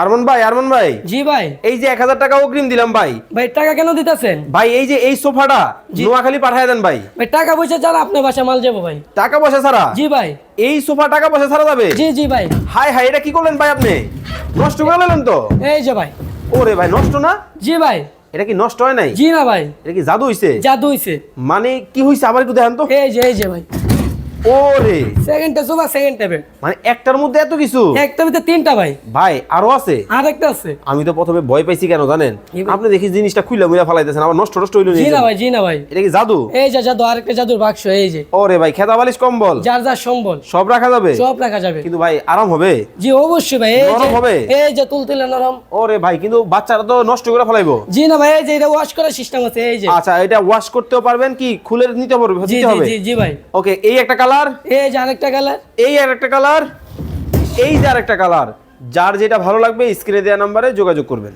আরমান ভাই আরমন ভাই। জি ভাই। এই যে এক হাজার টাকা অগ্রিম দিলাম ভাই। ভাই টাকা কেন দিতেছেন? ভাই এই যে এই সোফাটা নোয়াখালী পাঠায় দেন ভাই। ভাই টাকা পয়সা ছাড়া আপনার বাসায় মাল যাব ভাই। টাকা পয়সা ছাড়া? জি ভাই। এই সোফা টাকা পয়সা ছাড়া যাবে? জি জি ভাই। হাই হাই এটা কি করলেন ভাই আপনি? নষ্ট করে নিলেন তো? এই যে ভাই। ওরে ভাই নষ্ট না? জি ভাই। এটা কি নষ্ট হয় নাই? জি না ভাই। এটা কি জাদু হইছে? জাদু হইছে। মানে কি হইছে? আবার একটু দেখেন তো। এই যে এই যে ভাই। ওরে। সেকেন্ডটা সোফা সেকেন্ড টেবিল মানে একটার মধ্যে এত কিছু? একটা ভিতরে তিনটা ভাই। ভাই আরও আছে? আর একটা আছে। আমি তো প্রথমে ভয় পাইছি কেন জানেন? আপনি দেখি জিনিসটা খুইলা মুইলা ফালাইতেছেন আবার নষ্ট নষ্ট হইল জি না ভাই জি না ভাই। এটা কি জাদু? এই যে জাদু জাদুর বাক্স এই যে। ওরে ভাই খেতা বালিশ কম্বল। যার যার সম্বল। সব রাখা যাবে? সব রাখা যাবে। কিন্তু ভাই আরাম হবে? জি অবশ্যই ভাই এই নরম হবে? এই যে তুলতুলে নরম। ওরে ভাই কিন্তু বাচ্চারা তো নষ্ট করে ফেলাইবো। জি না ভাই এই যে এটা ওয়াশ করার সিস্টেম আছে এই যে। আচ্ছা এটা ওয়াশ করতেও পারবেন কি? খুলে নিতে পারবে জি জি জি ভাই। ওকে এই একটা কালার? এই যে আরেকটা কালার। এই আরেকটা কালার? এই যে আরেকটা কালার। যার যেটা ভালো লাগবে স্ক্রিনে দেওয়া নাম্বারে যোগাযোগ করবেন।